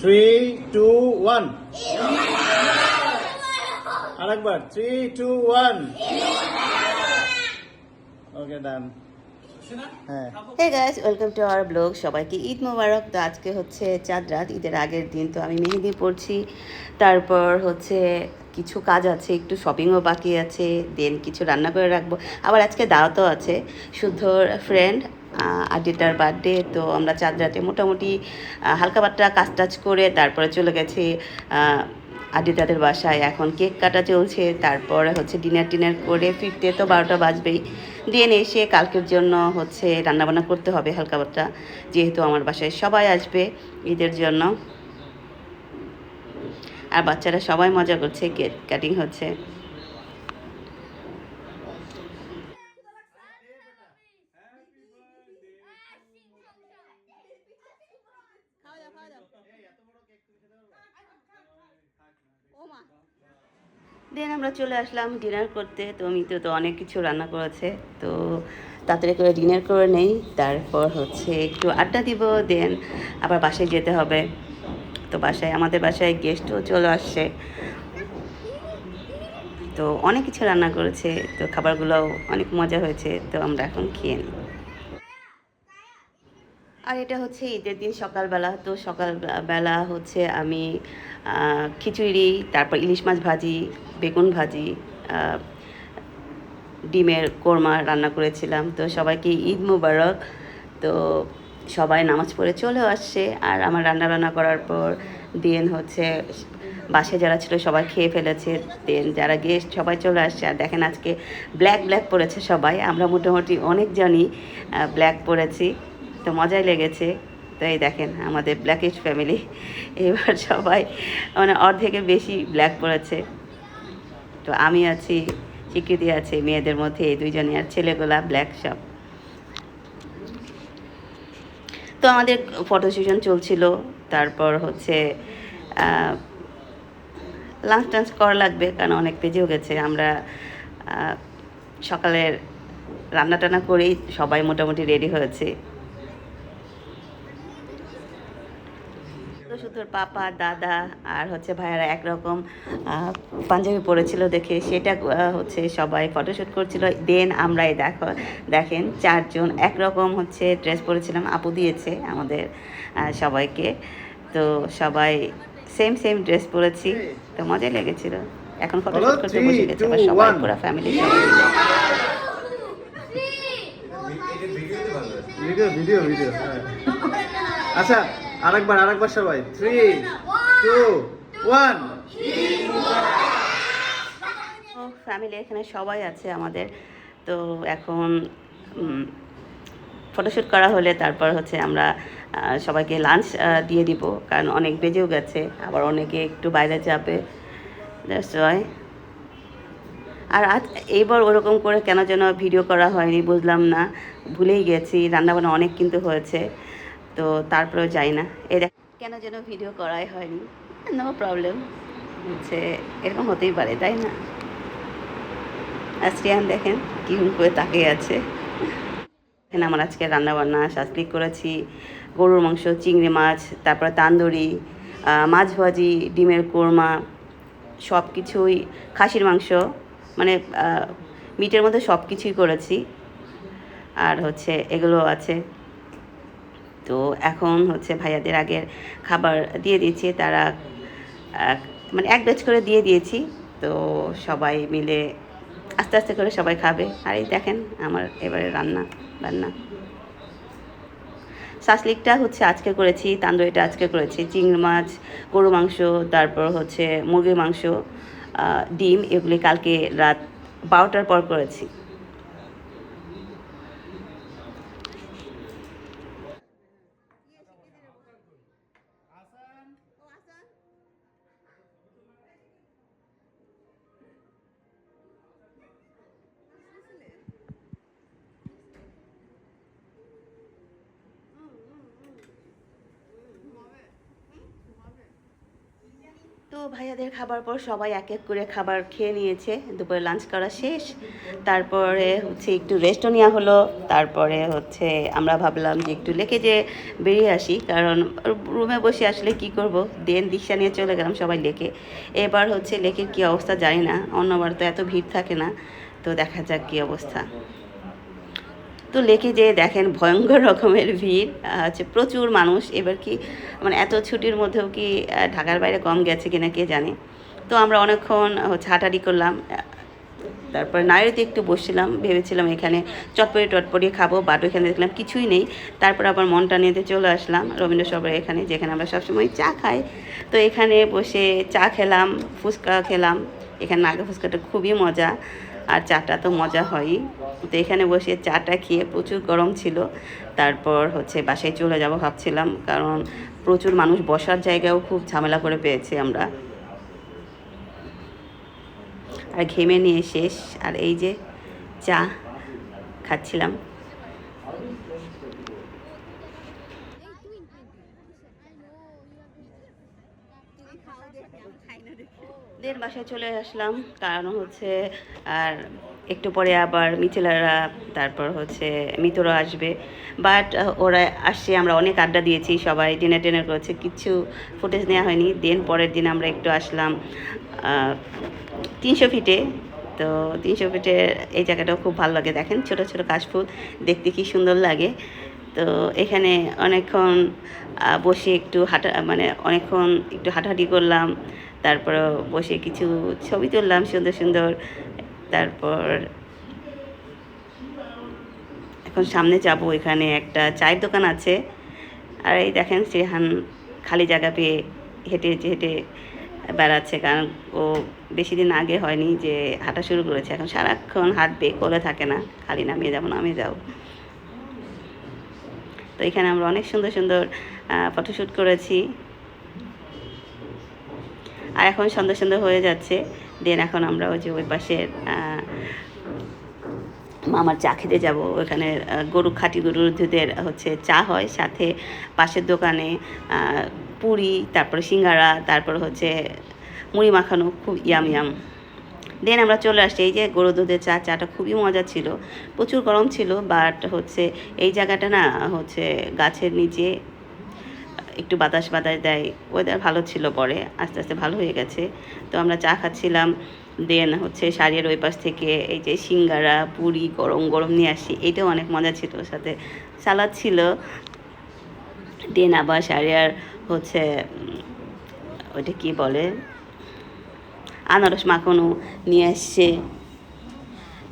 Three two one আরেকবার. Three two one okay done হ্যাঁ। Hey guys welcome to our blog সবাইকে ঈদ মোবারক। তো আজকে হচ্ছে চাঁদ রাত ঈদের আগের দিন তো আমি মেহেদি পড়ছি তারপর হচ্ছে কিছু কাজ আছে একটু শপিংও বাকি আছে দেন কিছু রান্না করে রাখব। আবার আজকে দাওয়াতও আছে। শুদ্ধর ফ্রেন্ড আডিটার বার্থডে, তো আমরা চাঁদ রাতে মোটামুটি হালকা পাতলা কাজ টাজ করে তারপরে চলে গেছি আদি বাসায়। এখন কেক কাটা চলছে, তারপরে হচ্ছে ডিনার টিনার করে ফিরতে তো বারোটা বাজবেই। দিয়ে এসে কালকের জন্য হচ্ছে রান্নাবান্না করতে হবে হালকা পাতলা যেহেতু আমার বাসায় সবাই আসবে ঈদের জন্য। আর বাচ্চারা সবাই মজা করছে, কেক কাটিং হচ্ছে। দেন আমরা চলে আসলাম ডিনার করতে। তো মিতু তো অনেক কিছু রান্না করেছে। তো তাড়াতাড়ি করে ডিনার করে নেই। তারপর হচ্ছে একটু আড্ডা দিব, দেন আবার বাসায় যেতে হবে। তো বাসায়, আমাদের বাসায় গেস্টও চলে আসছে। তো অনেক কিছু রান্না করেছে। তো খাবারগুলোও অনেক মজা হয়েছে। তো আমরা এখন খেয়ে নিই। আর এটা হচ্ছে ঈদের দিন সকালবেলা। তো সকালবেলা হচ্ছে আমি খিচুড়ি, তারপর ইলিশ মাছ ভাজি, বেগুন ভাজি ডিমের কোরমা রান্না করেছিলাম। তো সবাইকে ঈদ মুবারক। তো সবাই নামাজ পড়ে চলেও আসছে। আর আমার রান্না বান্না করার পর দেন হচ্ছে বাসে যারা ছিল সবাই খেয়ে ফেলেছে। দেন যারা গেস্ট সবাই চলে আসছে। আর দেখেন আজকে ব্ল্যাক ব্ল্যাক পরেছে সবাই। আমরা মোটামুটি অনেকজনই ব্ল্যাক পরেছি তো মজাই লেগেছে। তো এই দেখেন আমাদের ব্ল্যাকিশ ফ্যামিলি এবার সবাই মানে অর্ধেকের বেশি ব্ল্যাক পড়েছে। তো আমি আছি, স্বীকৃতি আছে মেয়েদের মধ্যে, এই দুইজনই আর ছেলেগুলা ব্ল্যাক সব। তো আমাদের ফটো সেশন চলছিল, তারপর হচ্ছে লাঞ্চ টাঞ্চ করা লাগবে, কারণ অনেক পেজেও গেছে। আমরা সকালের রান্না টান্না করেই সবাই মোটামুটি রেডি হয়েছে। শুধুর পাপা দাদা আর হচ্ছে ভাইয়ারা একরকম পাঞ্জাবি পরেছিল দেখে সেটা হচ্ছে সবাই ফটোশ্যুট করছিল। দেন আমরাই দেখো দেখেন চারজন একরকম হচ্ছে ড্রেস পরেছিলাম আপু দিয়েছে আমাদের সবাইকে। তো সবাই সেম সেম ড্রেস পরেছি। তো মজাই লেগেছিল। এখন ফটোশ্যুট করতে বসে গেছে সবাই পুরো ফ্যামিলি ভিডিও ভিডিও ভিডিও আচ্ছা আরেকবার আরেকবার সবাই। থ্রি টু ওয়ান ফ্যামিলি এখানে সবাই আছে আমাদের। তো এখন ফটোশ্যুট করা হলে তারপর হচ্ছে আমরা সবাইকে লাঞ্চ দিয়ে দিব। কারণ অনেক বেজেও গেছে, আবার অনেকে একটু বাইরে যাবে। দ্যাটস ওয়াই আর আজ, এইবার ওরকম করে কেন যেন ভিডিও করা হয়নি, বুঝলাম না। ভুলেই গেছি, রান্নাবান্না অনেক কিন্তু হয়েছে। তো তারপরেও যাই না। এই দেখ কেন যেন ভিডিও করাই হয়নি। নো প্রবলেম হচ্ছে এরকম হতেই পারে, তাই না? আশ্রিয়ান দেখেন কিরম করে তাকিয়ে আছে। এখানে আমার আজকে রান্না বান্না শাসলিক করেছি, গরুর মাংস, চিংড়ি মাছ, তারপরে তান্দুরি মাছ ভাজি, ডিমের কোরমা, সব কিছুই, খাসির মাংস মানে মিটের মধ্যে সব কিছুই করেছি। আর হচ্ছে এগুলো আছে। তো এখন হচ্ছে ভাইয়াদের আগের খাবার দিয়ে দিয়েছি, তারা মানে এক ব্যাচ করে দিয়ে দিয়েছি, তো সবাই মিলে আস্তে আস্তে করে সবাই খাবে। আর এই দেখেন আমার এবারে রান্না রান্না শাসলিকটা হচ্ছে আজকে করেছি, তান্দুরিটা আজকে করেছি, চিংড়ি মাছ গরু মাংস, তারপর হচ্ছে মুরগির মাংস ডিম, এগুলি কালকে রাত বারোটার পর করেছি। ভাইয়াদের খাবার পর সবাই এক এক করে খাবার খেয়ে নিয়েছে। দুপুরে লাঞ্চ করা শেষ। তারপরে হচ্ছে একটু রেস্টও নেওয়া হলো। তারপরে হচ্ছে আমরা ভাবলাম যে একটু লেকে যে বেরিয়ে আসি। কারণ রুমে বসে আসলে কি করব? দেন দীক্ষা নিয়ে চলে গেলাম সবাই লেকে। এবার হচ্ছে লেকের কী অবস্থা জানি না। অন্যবার তো এত ভিড় থাকে না। তো দেখা যাক কী অবস্থা। তো লেকে যেয়ে দেখেন ভয়ঙ্কর রকমের ভিড় হচ্ছে প্রচুর মানুষ। এবার কি মানে এত ছুটির মধ্যেও কি ঢাকার বাইরে কম গেছে কিনা কে জানে। তো আমরা অনেকক্ষণ হচ্ছে হাঁটাহাঁটি করলাম তারপরে নারীতে একটু বসছিলাম, ভেবেছিলাম এখানে চটপটি টটপটি খাব বাট ওইখানে দেখলাম কিছুই নেই। তারপর আবার মনটা নিতে চলে আসলাম রবীন্দ্র এখানে, যেখানে আমরা সবসময় চা খাই। তো এখানে বসে চা খেলাম, ফুচকা খেলাম। এখানে নাগা ফুচকাটা খুবই মজা। আর চাটা তো মজা হয়ই। তো এখানে বসে চাটা খেয়ে প্রচুর গরম ছিল। তারপর হচ্ছে বাসায় চলে যাব ভাবছিলাম, কারণ প্রচুর মানুষ বসার জায়গাও খুব ঝামেলা করে পেয়েছি আমরা। আর ঘেমে নিয়ে শেষ। আর এই যে চা খাচ্ছিলাম। দেন বাসায় চলে আসলাম। কারণ হচ্ছে, আর একটু পরে আবার মিথিলারা, তারপর হচ্ছে মিতরা আসবে। বাট ওরা আসছে, আমরা অনেক আড্ডা দিয়েছি, সবাই ডিনার টিনার করেছে কিচ্ছু ফুটেজ নেওয়া হয়নি। দেন পরের দিন আমরা একটু আসলাম তিনশো ফিটে। তো তিনশো ফিটের এই জায়গাটাও খুব ভালো লাগে। দেখেন, ছোট ছোট কাশফুল, দেখতে কি সুন্দর লাগে। তো এখানে অনেকক্ষণ বসে একটু হাঁটা মানে অনেকক্ষণ একটু হাঁটাহাঁটি করলাম। তারপর বসে কিছু ছবি তুললাম সুন্দর সুন্দর। তারপর এখন সামনে যাব, এখানে একটা চায়ের দোকান আছে। আর এই দেখেন সেহান খালি জায়গা পেয়ে হেঁটে হেঁটে বেড়াচ্ছে। কারণ ও বেশি দিন আগে হয়নি যে হাঁটা শুরু করেছে। এখন সারাক্ষণ হাঁটবে, কোলে থাকে না। খালি নামিয়ে যাব, নামিয়ে যাও তো এখানে আমরা অনেক সুন্দর সুন্দর ফটোশ্যুট করেছি। আর এখন সুন্দর সুন্দর হয়ে যাচ্ছে। দেন এখন আমরা ওই যে ওই পাশের মামার চা খেতে যাব। ওখানে গরু, খাঁটি গরুর দুধের হচ্ছে চা হয়। সাথে পাশের দোকানে পুরি, তারপরে সিঙ্গারা, তারপর হচ্ছে মুড়ি মাখানো, খুব ইয়াম ইয়াম দেন আমরা চলে আসছি, এই যে গরু দুধের চা, চাটা খুবই মজা ছিল। প্রচুর গরম ছিল বাট হচ্ছে এই জায়গাটা না, হচ্ছে গাছের নিচে একটু বাতাস বাতাস দেয় ওয়েদার ভালো ছিল পরে, আস্তে আস্তে ভালো হয়ে গেছে। তো আমরা চা খাচ্ছিলাম দেন হচ্ছে শাড়ির ওই পাশ থেকে এই যে সিঙ্গারা, পুরি, গরম গরম নিয়ে আসি এটাও অনেক মজা ছিল, ওর সাথে সালাদ ছিল। দেন আবার শাড়িয়ার হচ্ছে ওইটা কি বলে? আনারস মাখনও নিয়ে আসছে।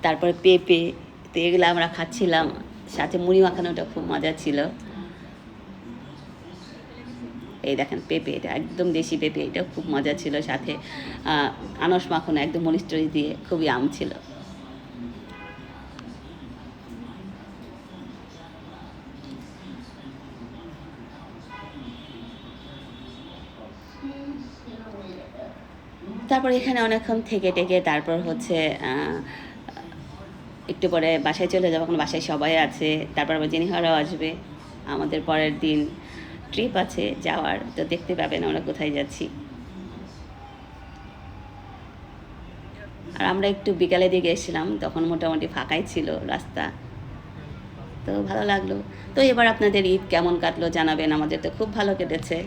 তারপরে পেঁপে, তো এগুলো আমরা খাচ্ছিলাম। সাথে মুড়ি মাখানোটা খুব মজা ছিল। এই দেখেন পেঁপে, এটা একদম দেশি পেঁপে, এটাও খুব মজা ছিল। সাথে আনারস মাখানো একদম মরিচটরি দিয়ে খুবই আম ছিল। তারপর এখানে অনেকক্ষণ থেকে টেকে তারপর হচ্ছে একটু পরে বাসায় চলে যাব। এখন বাসায় সবাই আছে। তারপর আবার জেনিহারাও আসবে। আমাদের পরের দিন ট্রিপ আছে যাওয়ার। তো দেখতে পাবেন আমরা কোথায় যাচ্ছি। আর আমরা একটু বিকালের দিকে এসেছিলাম। তখন মোটামুটি ফাঁকাই ছিল রাস্তা। তো ভালো লাগল। তো এবার আপনাদের ঈদ কেমন কাটলো জানাবেন। আমাদের তো খুব ভালো কেটেছে।